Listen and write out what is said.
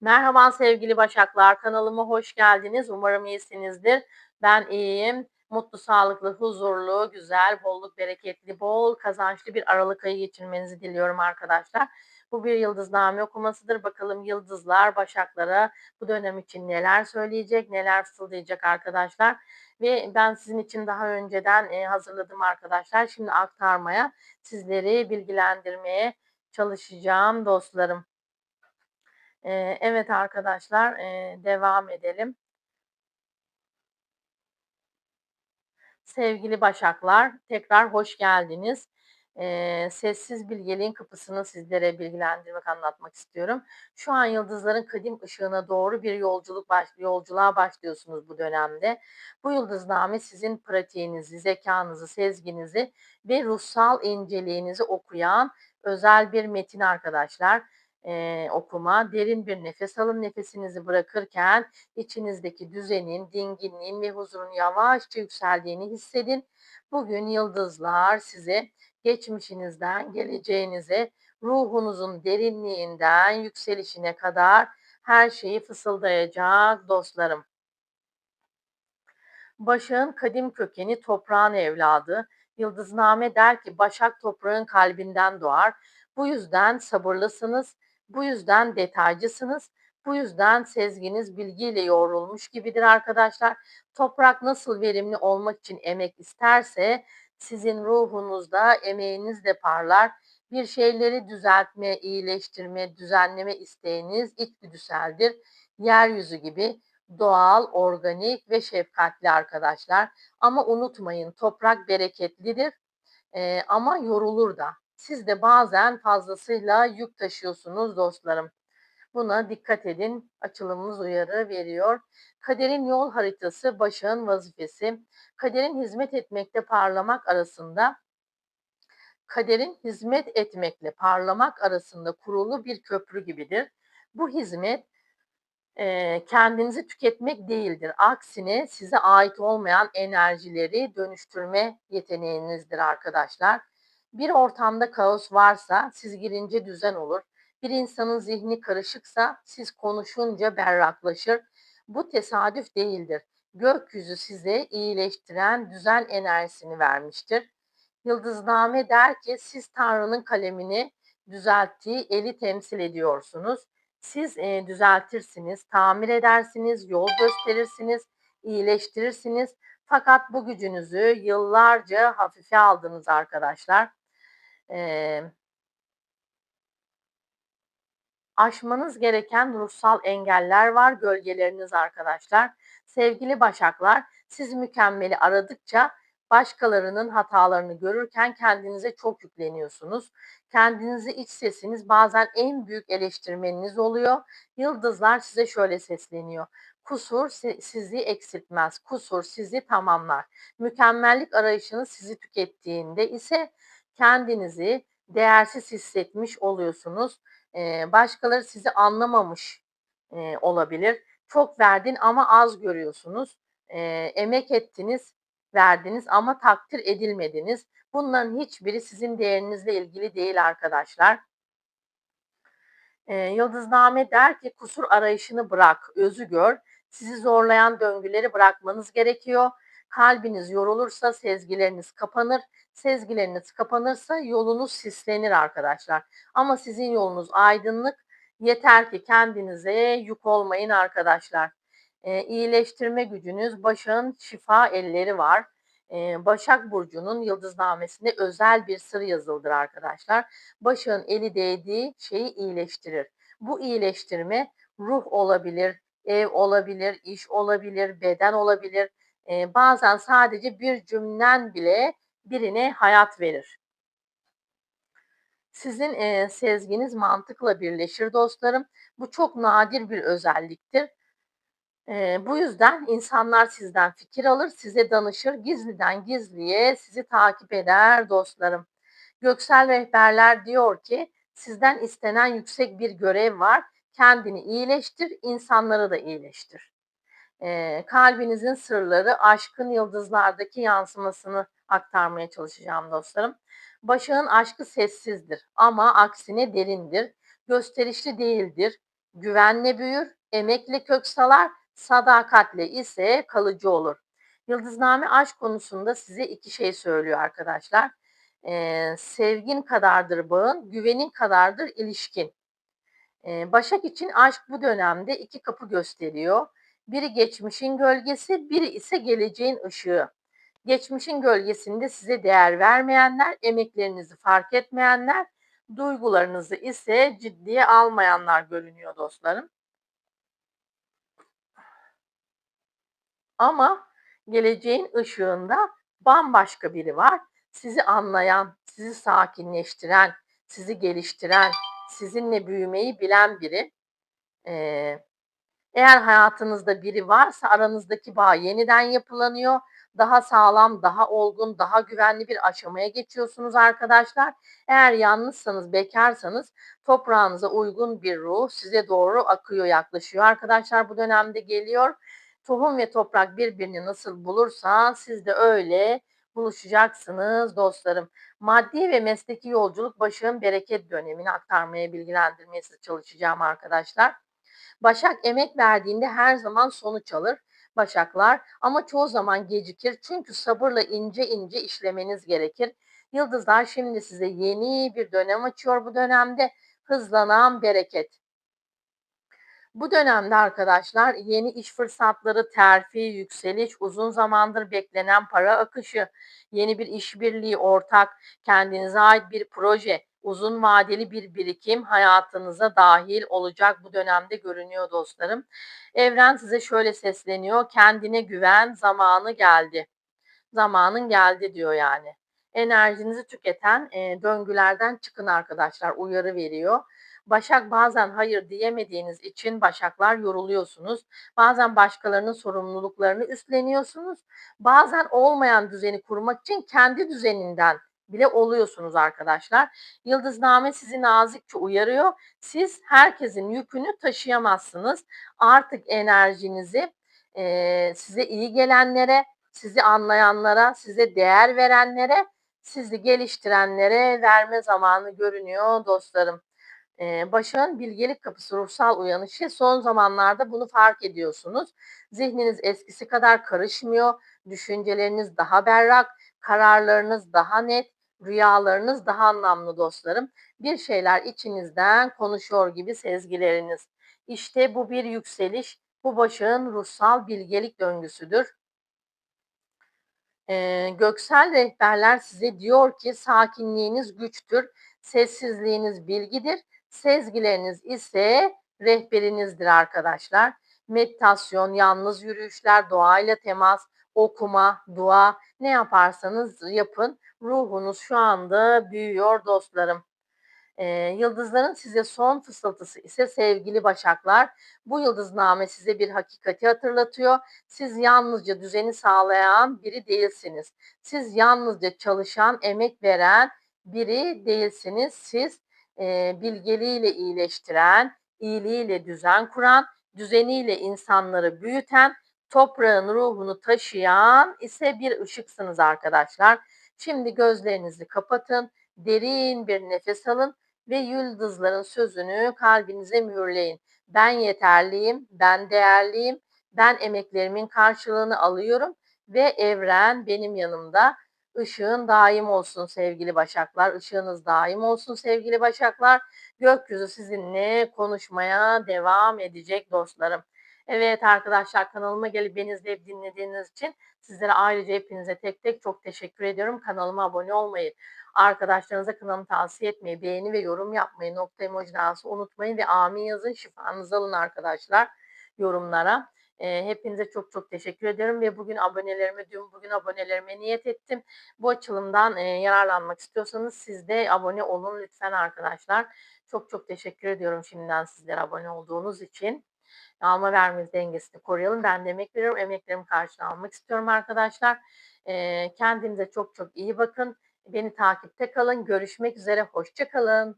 Merhaba sevgili Başaklar, kanalıma hoş geldiniz. Umarım iyisinizdir. Ben iyiyim. Mutlu, sağlıklı, huzurlu, güzel, bolluk, bereketli, bol kazançlı bir Aralık ayı geçirmenizi diliyorum arkadaşlar. Bu bir yıldızname okumasıdır. Bakalım yıldızlar Başaklara bu dönem için neler söyleyecek, neler fısıldayacak arkadaşlar. Ve ben sizin için daha önceden e, hazırladım arkadaşlar. Şimdi aktarmaya, sizleri bilgilendirmeye çalışacağım dostlarım. Eee, evet arkadaşlar, eee, devam edelim. Sevgili Başaklar, tekrar hoş geldiniz. Eee, sessiz bilgeliğin kapısını sizlere bilgilendirmek, anlatmak istiyorum. Şu an yıldızların kadim ışığına doğru bir yolculuk baş yolculuğa başlıyorsunuz bu dönemde. Bu yıldızname sizin pratiğinizi, zekanızı, sezginizi ve ruhsal inceliğinizi okuyan özel bir metin arkadaşlar eee, okuma. Derin bir nefes alın. Nefesinizi bırakırken içinizdeki düzenin, dinginliğin ve huzurun yavaşça yükseldiğini hissedin. Bugün yıldızlar size geçmişinizden geleceğinize, ruhunuzun derinliğinden yükselişine kadar her şeyi fısıldayacak dostlarım. Başak'ın kadim kökeni toprağın evladı. Yıldızname der ki Başak toprağın kalbinden doğar. Bu yüzden sabırlısınız, bu yüzden detaycısınız, bu yüzden sezginiz bilgiyle yoğrulmuş gibidir arkadaşlar. Toprak nasıl verimli olmak için emek isterse sizin ruhunuzda emeğiniz de parlar. Bir şeyleri düzeltme, iyileştirme, düzenleme isteğiniz içgüdüseldir. Yeryüzü gibi doğal, organik ve şefkatli arkadaşlar. Ama unutmayın toprak bereketlidir e, ama yorulur da. Siz de bazen fazlasıyla yük taşıyorsunuz dostlarım. Buna dikkat edin. Açılımımız uyarı veriyor. Kaderin yol haritası başağın vazifesi. Kaderin hizmet etmekte parlamak arasında kaderin hizmet etmekle parlamak arasında kurulu bir köprü gibidir. Bu hizmet e, kendinizi tüketmek değildir. Aksine size ait olmayan enerjileri dönüştürme yeteneğinizdir arkadaşlar. Bir ortamda kaos varsa siz girince düzen olur. Bir insanın zihni karışıksa siz konuşunca berraklaşır. Bu tesadüf değildir. Gökyüzü size iyileştiren düzen enerjisini vermiştir. Yıldızname der ki siz Tanrı'nın kalemini düzelttiği eli temsil ediyorsunuz. Siz e, düzeltirsiniz, tamir edersiniz, yol gösterirsiniz, iyileştirirsiniz. Fakat bu gücünüzü yıllarca hafife aldınız arkadaşlar. E, aşmanız gereken ruhsal engeller var, gölgeleriniz arkadaşlar. Sevgili başaklar, siz mükemmeli aradıkça başkalarının hatalarını görürken kendinize çok yükleniyorsunuz. Kendinizi iç sesiniz bazen en büyük eleştirmeniniz oluyor. Yıldızlar size şöyle sesleniyor. Kusur sizi eksiltmez, kusur sizi tamamlar. Mükemmellik arayışınız sizi tükettiğinde ise kendinizi değersiz hissetmiş oluyorsunuz. Ee, başkaları sizi anlamamış e, olabilir. Çok verdin ama az görüyorsunuz. E, emek ettiniz verdiniz ama takdir edilmediniz. Bunların hiçbiri sizin değerinizle ilgili değil arkadaşlar. E, Yıldızname der ki kusur arayışını bırak, özü gör. Sizi zorlayan döngüleri bırakmanız gerekiyor. Kalbiniz yorulursa sezgileriniz kapanır. Sezgileriniz kapanırsa yolunuz sislenir arkadaşlar. Ama sizin yolunuz aydınlık. Yeter ki kendinize yük olmayın arkadaşlar e, iyileştirme gücünüz, Başak'ın şifa elleri var. E, Başak Burcu'nun yıldıznamesinde özel bir sır yazıldır arkadaşlar. Başak'ın eli değdiği şeyi iyileştirir. Bu iyileştirme ruh olabilir, ev olabilir, iş olabilir, beden olabilir. E, bazen sadece bir cümlen bile birine hayat verir. Sizin e, sezginiz mantıkla birleşir dostlarım. Bu çok nadir bir özelliktir. Eee, bu yüzden insanlar sizden fikir alır, size danışır, gizliden gizliye sizi takip eder dostlarım. Göksel rehberler diyor ki sizden istenen yüksek bir görev var. Kendini iyileştir, insanları da iyileştir. Eee, kalbinizin sırları aşkın yıldızlardaki yansımasını aktarmaya çalışacağım dostlarım. Başak'ın aşkı sessizdir ama aksine derindir. Gösterişli değildir. güvenle büyür, emekle kök salar, sadakatle ise kalıcı olur. Yıldızname aşk konusunda size iki şey söylüyor arkadaşlar. Ee, sevgin kadardır bağın, güvenin kadardır ilişkin. Ee, Başak için aşk bu dönemde iki kapı gösteriyor. Biri geçmişin gölgesi, biri ise geleceğin ışığı. Geçmişin gölgesinde size değer vermeyenler, emeklerinizi fark etmeyenler, duygularınızı ise ciddiye almayanlar görünüyor dostlarım. Ama geleceğin ışığında bambaşka biri var. Sizi anlayan, sizi sakinleştiren, sizi geliştiren, sizinle büyümeyi bilen biri. Ee, eğer hayatınızda biri varsa aranızdaki bağ yeniden yapılanıyor. Daha sağlam, daha olgun, daha güvenli bir aşamaya geçiyorsunuz arkadaşlar. Eğer yalnızsanız, bekarsanız toprağınıza uygun bir ruh size doğru akıyor, yaklaşıyor. Arkadaşlar bu dönemde geliyor. Tohum ve toprak birbirini nasıl bulursa siz de öyle buluşacaksınız dostlarım. Maddi ve mesleki yolculuk başın bereket dönemini aktarmaya, bilgilendirmeye çalışacağım arkadaşlar. Başak emek verdiğinde her zaman sonuç alır Başaklar ama çoğu zaman gecikir çünkü sabırla ince ince işlemeniz gerekir. Yıldızlar şimdi size yeni bir dönem açıyor bu dönemde hızlanan bereket. Bu dönemde arkadaşlar yeni iş fırsatları, terfi, yükseliş, uzun zamandır beklenen para akışı, yeni bir işbirliği, ortak, kendinize ait bir proje, uzun vadeli bir birikim hayatınıza dahil olacak bu dönemde görünüyor dostlarım. Evren size şöyle sesleniyor. Kendine güven, zamanı geldi. Zamanın geldi diyor yani. Enerjinizi tüketen e, döngülerden çıkın arkadaşlar. Uyarı veriyor. Başak bazen hayır diyemediğiniz için başaklar yoruluyorsunuz. Bazen başkalarının sorumluluklarını üstleniyorsunuz. Bazen olmayan düzeni kurmak için kendi düzeninden bile oluyorsunuz arkadaşlar. Yıldızname sizi nazikçe uyarıyor. Siz herkesin yükünü taşıyamazsınız. Artık enerjinizi e, size iyi gelenlere, sizi anlayanlara, size değer verenlere, sizi geliştirenlere verme zamanı görünüyor dostlarım. Başak'ın bilgelik kapısı ruhsal uyanışı son zamanlarda bunu fark ediyorsunuz. Zihniniz eskisi kadar karışmıyor, düşünceleriniz daha berrak, kararlarınız daha net, rüyalarınız daha anlamlı dostlarım. Bir şeyler içinizden konuşuyor gibi sezgileriniz. İşte bu bir yükseliş, bu Başak'ın ruhsal bilgelik döngüsüdür. Ee, göksel rehberler size diyor ki sakinliğiniz güçtür, sessizliğiniz bilgidir, sezgileriniz ise rehberinizdir arkadaşlar. Meditasyon, yalnız yürüyüşler, doğayla temas, okuma, dua ne yaparsanız yapın. Ruhunuz şu anda büyüyor dostlarım. E, yıldızların size son fısıltısı ise sevgili başaklar. Bu yıldızname size bir hakikati hatırlatıyor. Siz yalnızca düzeni sağlayan biri değilsiniz. Siz yalnızca çalışan, emek veren biri değilsiniz. Siz e, bilgeliğiyle iyileştiren, iyiliğiyle düzen kuran, düzeniyle insanları büyüten, toprağın ruhunu taşıyan ise bir ışıksınız arkadaşlar. Şimdi gözlerinizi kapatın, derin bir nefes alın ve yıldızların sözünü kalbinize mühürleyin. Ben yeterliyim, ben değerliyim, ben emeklerimin karşılığını alıyorum ve evren benim yanımda. Işığın daim olsun sevgili başaklar, ışığınız daim olsun sevgili başaklar. Gökyüzü sizinle konuşmaya devam edecek dostlarım. Evet arkadaşlar kanalıma gelip beni izleyip dinlediğiniz için sizlere ayrıca hepinize tek tek çok teşekkür ediyorum. Kanalıma abone olmayı, arkadaşlarınıza kanalımı tavsiye etmeyi, beğeni ve yorum yapmayı, nokta emoji dansı unutmayın ve amin yazın şifanızı alın arkadaşlar yorumlara. E, hepinize çok çok teşekkür ederim ve bugün abonelerime, dün bugün abonelerime niyet ettim. Bu açılımdan e, yararlanmak istiyorsanız siz de abone olun lütfen arkadaşlar. Çok çok teşekkür ediyorum şimdiden sizlere abone olduğunuz için alma verme dengesini koruyalım. Ben de emek veriyorum. Emeklerimi karşılığını almak istiyorum arkadaşlar. E, kendinize çok çok iyi bakın. Beni takipte kalın. Görüşmek üzere. Hoşçakalın.